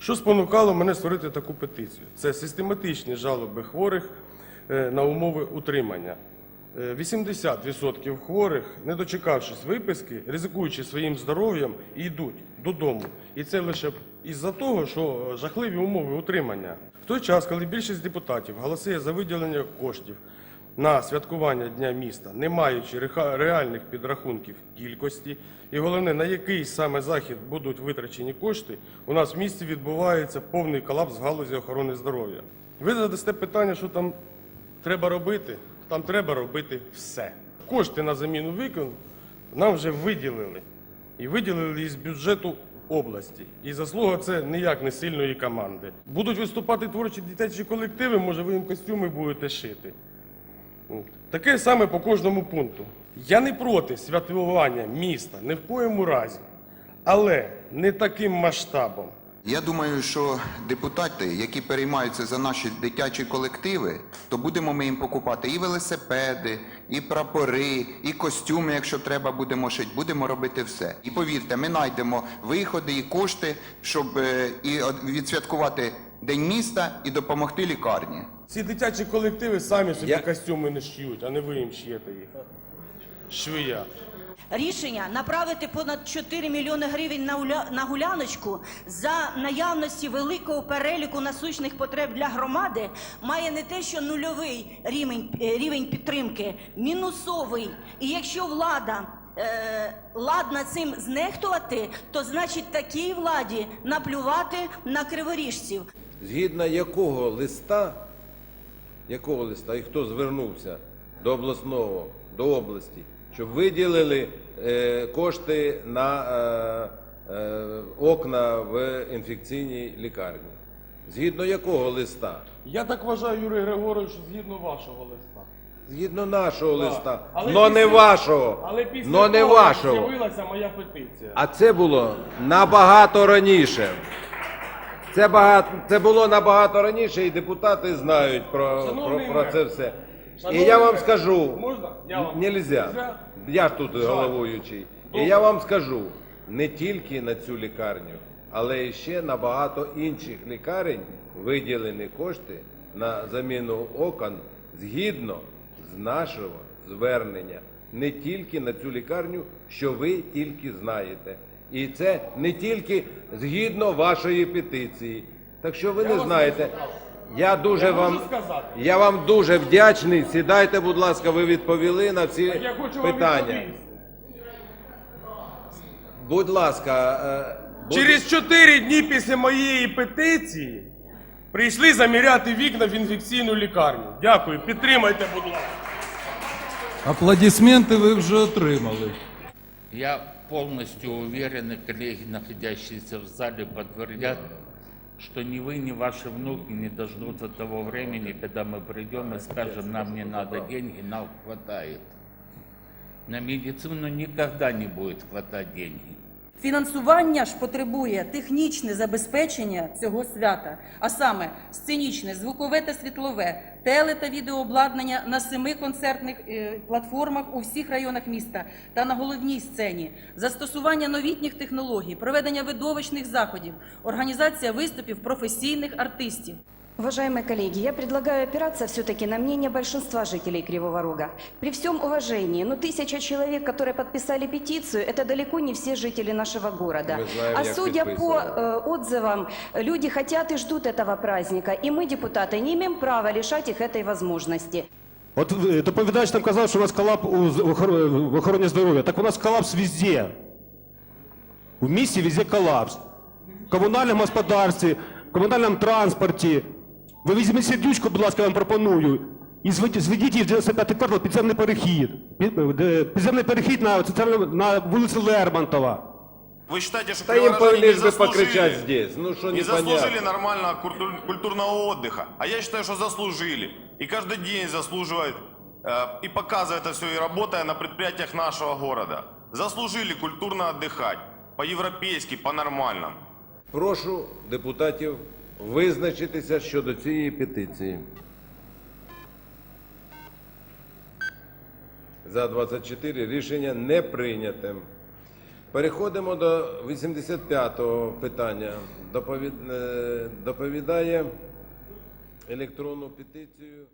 Що спонукало мене створити таку петицію? Це систематичні жалоби хворих е, на умови утримання. Е, 80% хворих, не дочекавшись виписки, ризикуючи своїм здоров'ям, йдуть додому. І це лише із-за того, що жахливі умови утримання. В той час, коли більшість депутатів голосує за виділення коштів на святкування Дня міста, не маючи реальних підрахунків кількості, і головне, на який саме захід будуть витрачені кошти, у нас в місті відбувається повний колапс галузі охорони здоров'я. Ви задасте питання, що там треба робити? Там треба робити все. Кошти на заміну вікон нам вже виділили. І виділили із бюджету області. І заслуга це ніяк не сильної команди. Будуть виступати творчі дитячі колективи, може ви їм костюми будете шити. Таке саме по кожному пункту. Я не проти святкування міста, ні в коєму разі, але не таким масштабом. Я думаю, що депутати, які переймаються за наші дитячі колективи, то будемо ми їм покупати і велосипеди, і прапори, і костюми, якщо треба, будемо шити. Будемо робити все. І повірте, ми знайдемо виходи і кошти, щоб е, і відсвяткувати День міста і допомогти лікарні. Ці дитячі колективи самі собі Я- костюми не шиють, а не ви їм шиєте їх. Швія. Рішення направити понад 4 мільйони гривень на, уля- на гуляночку за наявності великого переліку насущних потреб для громади має не те, що нульовий рівень, е, рівень підтримки, мінусовий. І якщо влада е, ладна цим знехтувати, то значить такій владі наплювати на криворіжців. Згідно якого листа, якого листа і хто звернувся до обласного, до області, щоб виділили е, кошти на е, е, окна в інфекційній лікарні? Згідно якого листа? Я так вважаю, Юрій Григорович, згідно вашого листа. Згідно нашого листа, Але но не вашого. Але після но не того, вашого. з'явилася моя петиція. А це було набагато раніше. Це, багато, це було набагато раніше, і депутати знають про, про, про це все. і я вам скажу, можна? Нельзя? Я ж тут головуючий. І я вам скажу, не тільки на цю лікарню, але і ще на багато інших лікарень виділені кошти на заміну окон згідно з нашого звернення. Не тільки на цю лікарню, що ви тільки знаєте. І це не тільки згідно вашої петиції. Так що ви не знаєте. не. Я дуже Я вам сказати? я вам дуже вдячний. Сідайте, будь ласка, ви відповіли на ці Я хочу питання. відповісти. Будь ласка, е, будь- Через 4 дні після моєї петиції прийшли заміряти вікна в інфекційну лікарню. Дякую, підтримайте, будь ласка. Аплодисменти ви вже отримали. Я полностью уверен, и коллеги, находящиеся в зале, подтвердят, что ни вы, ни ваши внуки не дождутся того времени, когда мы придем и скажем, нам не надо деньги, нам хватает. На медицину никогда не будет хватать денег. Фінансування ж потребує технічне забезпечення цього свята, а саме сценічне, звукове та світлове, теле та відеообладнання на семи концертних е, платформах у всіх районах міста та на головній сцені, застосування новітніх технологій, проведення видовищних заходів, організація виступів професійних артистів. Уважаемые коллеги, я предлагаю опираться все-таки на мнение большинства жителей Кривого Рога. При всем уважении, но тысяча человек, которые подписали петицию, это далеко не все жители нашего города. Мы знаем, а як судя по підписували. э, отзывам, люди хотят и ждут этого праздника, и мы, депутаты, не имеем права лишать их этой возможности. От е, доповідач там казав, що у нас колапс у з- в охор- в охороні здоров'я. Так у нас колапс везде. В місті везде колапс. В комунальному господарстві, в комунальному транспорті. Ви візьміть сердючку, будь ласка, я вам пропоную. І зведіть зведіть її в 95 квартал підземний перехід. Під- де- Підземний перехід на, центральну- на вулицю Лермонтова. Вы считаете, что Та їм криворожане не лишь бы покричать заслужили? здесь. Ну что Не заслужили непонятно. нормального культур- культурного отдыха. А я считаю, что заслужили. И каждый день заслуживают э, и показывает это все, и работая на предприятиях нашего города. Заслужили культурно отдыхать. По-европейски, по-нормальному. Прошу депутатів визначитися щодо цієї петиції. За 24 рішення не прийняте. Переходимо до 85-го питання. е, доповідає електронну петицію